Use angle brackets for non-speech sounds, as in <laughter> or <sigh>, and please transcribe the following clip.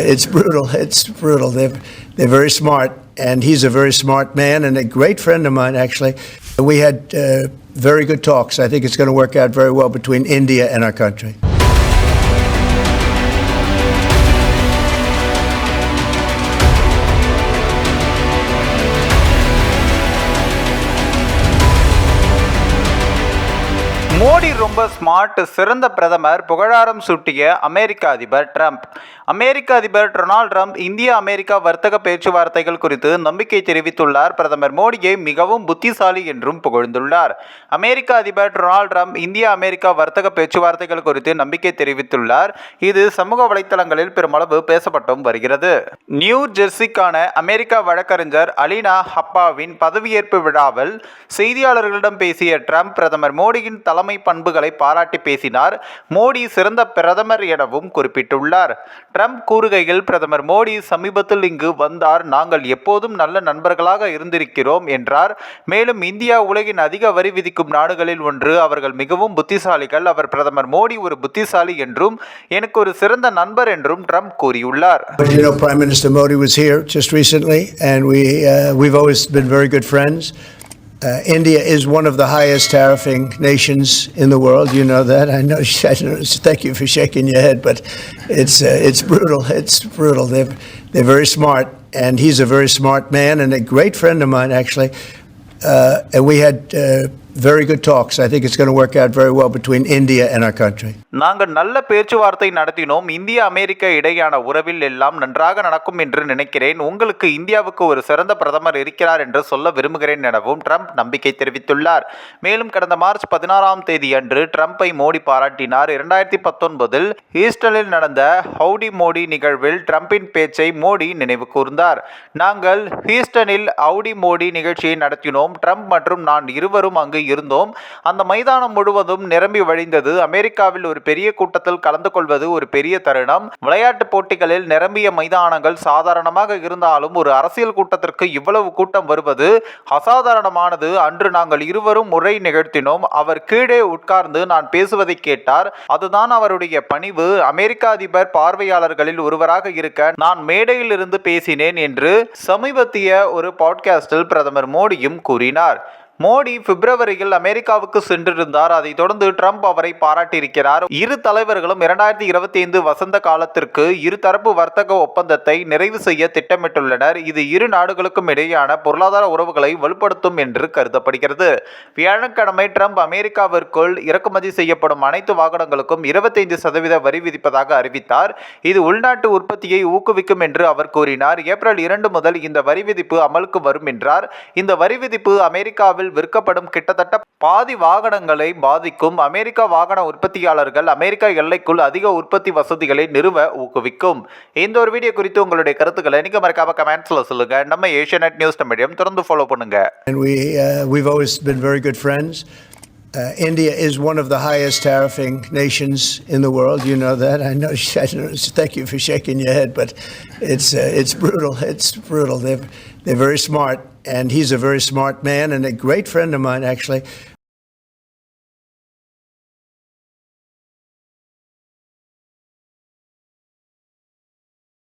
It's brutal. It's brutal. They're, they're very smart, and he's a very smart man and a great friend of mine, actually. We had uh, very good talks. I think it's going to work out very well between India and our country. Modi ரொம்ப smart சிறந்த பிரதமர் புகழாரம் சூட்டிய அமெரிக்க அதிபர் Trump. அமெரிக்க அதிபர் Donald Trump இந்திய America வர்த்தக பேச்சுவார்த்தைகள் குறித்து நம்பிக்கை தெரிவித்துள்ளார். பிரதமர் மோடியை மிகவும் புத்திசாலி என்றும் புகழ்ந்துள்ளார். அமெரிக்க அதிபர் டொனால்ட் ட்ரம்ப் இந்திய அமெரிக்கா வர்த்தக பேச்சுவார்த்தைகள் குறித்து நம்பிக்கை தெரிவித்துள்ளார். இது சமூக வலைத்தளங்களில் பெருமளவு பேசப்பட்டும் வருகிறது. நியூ ஜெர்சிக்கான அமெரிக்கா வழக்கறிஞர் அலினா ஹப்பாவின் பதவியேற்பு விழாவில் செய்தியாளர்களிடம் பேசிய ட்ரம்ப் பிரதமர் மோடியின் தலைமை பண்புகளை பாராட்டி பேசினார். மோடி சிறந்த பிரதமர் எனவும் குறிப்பிட்டுள்ளார். ட்ரம்ப் கூறுகையில் பிரதமர் மோடி சமீபத்தில் இங்கு வந்தார். நாங்கள் எப்போதும் நல்ல நண்பர்களாக இருந்திருக்கிறோம் என்றார். மேலும் இந்தியா உலகின் அதிக வரி விதிக்கும் நாடுகளில் ஒன்று. அவர்கள் மிகவும் புத்திசாலிகள். அவர் பிரதமர் மோடி ஒரு புத்திசாலி என்றும் எனக்கு ஒரு சிறந்த நண்பர் என்றும் ட்ரம்ப் கூறியுள்ளார். You know, Prime Minister Modi was here just recently, and we, uh, we've always been very good friends. Uh, India is one of the highest tariffing nations in the world. You know that. I know. <laughs> I know thank you for shaking your head, but it's uh, it's brutal. It's brutal. They're they're very smart, and he's a very smart man and a great friend of mine, actually. Uh, and we had uh, very good talks. I think it's going to work out very well between India and our country. நாங்கள் நல்ல பேச்சுவார்த்தை நடத்தினோம். இந்திய அமெரிக்க இடையான உறவில் எல்லாம் நன்றாக நடக்கும் என்று நினைக்கிறேன். உங்களுக்கு இந்தியாவுக்கு ஒரு சிறந்த பிரதமர் இருக்கிறார் என்று சொல்ல விரும்புகிறேன் எனவும் ட்ரம்ப் நம்பிக்கை தெரிவித்துள்ளார். மேலும் கடந்த மார்ச் பதினாறாம் தேதி அன்று ட்ரம்ப்பை மோடி பாராட்டினார். இரண்டாயிரத்தி பத்தொன்பதில் ஈஸ்டனில் நடந்த ஹவுடி மோடி நிகழ்வில் ட்ரம்பின் பேச்சை மோடி நினைவு கூர்ந்தார். நாங்கள் ஹீஸ்டனில் ஹவுடி மோடி நிகழ்ச்சியை நடத்தினோம். ட்ரம்ப் மற்றும் நான் இருவரும் அங்கு இருந்தோம். அந்த மைதானம் முழுவதும் நிரம்பி வழிந்தது. அமெரிக்காவில் ஒரு பெரிய கூட்டத்தில் கலந்து கொள்வது ஒரு பெரிய தருணம். விளையாட்டு போட்டிகளில் நிரம்பிய மைதானங்கள் சாதாரணமாக இருந்தாலும் ஒரு அரசியல் கூட்டத்திற்கு இவ்வளவு கூட்டம் வருவது அசாதாரணமானது. அன்று நாங்கள் இருவரும் உரை நிகழ்த்தினோம். அவர் கீழே உட்கார்ந்து நான் பேசுவதை கேட்டார். அதுதான் அவருடைய பணிவு. அமெரிக்க அதிபர் பார்வையாளர்களில் ஒருவராக இருக்க நான் மேடையில் இருந்து பேசினேன் என்று சமீபத்திய ஒரு பாட்காஸ்டில் பிரதமர் மோடியும் கூறினார். மோடி பிப்ரவரியில் அமெரிக்காவுக்கு சென்றிருந்தார். அதைத் தொடர்ந்து ட்ரம்ப் அவரை பாராட்டியிருக்கிறார். இரு தலைவர்களும் இரண்டாயிரத்தி இருபத்தி ஐந்து வசந்த காலத்திற்கு இருதரப்பு வர்த்தக ஒப்பந்தத்தை நிறைவு செய்ய திட்டமிட்டுள்ளனர். இது இரு நாடுகளுக்கும் இடையேயான பொருளாதார உறவுகளை வலுப்படுத்தும் என்று கருதப்படுகிறது. வியாழக்கிழமை ட்ரம்ப் அமெரிக்காவிற்குள் இறக்குமதி செய்யப்படும் அனைத்து வாகனங்களுக்கும் இருபத்தைந்து சதவீத வரி விதிப்பதாக அறிவித்தார். இது உள்நாட்டு உற்பத்தியை ஊக்குவிக்கும் என்று அவர் கூறினார். ஏப்ரல் இரண்டு முதல் இந்த வரி விதிப்பு அமலுக்கு வரும் என்றார். இந்த வரி விதிப்பு அமெரிக்காவில் விற்கப்படும் கிட்டத்தட்ட பாதி வாகனங்களை பாதிக்கும் அமெரிக்க வாகன உற்பத்தியாளர்கள் அமெரிக்க எல்லைக்குள் அதிக உற்பத்தி வசதிகளை நிறுவ ஊக்குவிக்கும் இந்த ஒரு வீடியோ குறித்து உங்களுடைய கருத்துக்களை நீங்க மறக்காம கமெண்ட்ஸ்ல சொல்லுங்க நம்ம ஏஷியநெட் நியூஸ் மீடியம் தொடர்ந்து ஃபாலோ பண்ணுங்க And we, uh, we've always been very good friends. Uh, India is one of the highest tariffing nations in the world. You know that. I know. I know thank you for shaking your head, but it's uh, it's brutal. It's brutal. They're they're very smart, and he's a very smart man and a great friend of mine, actually.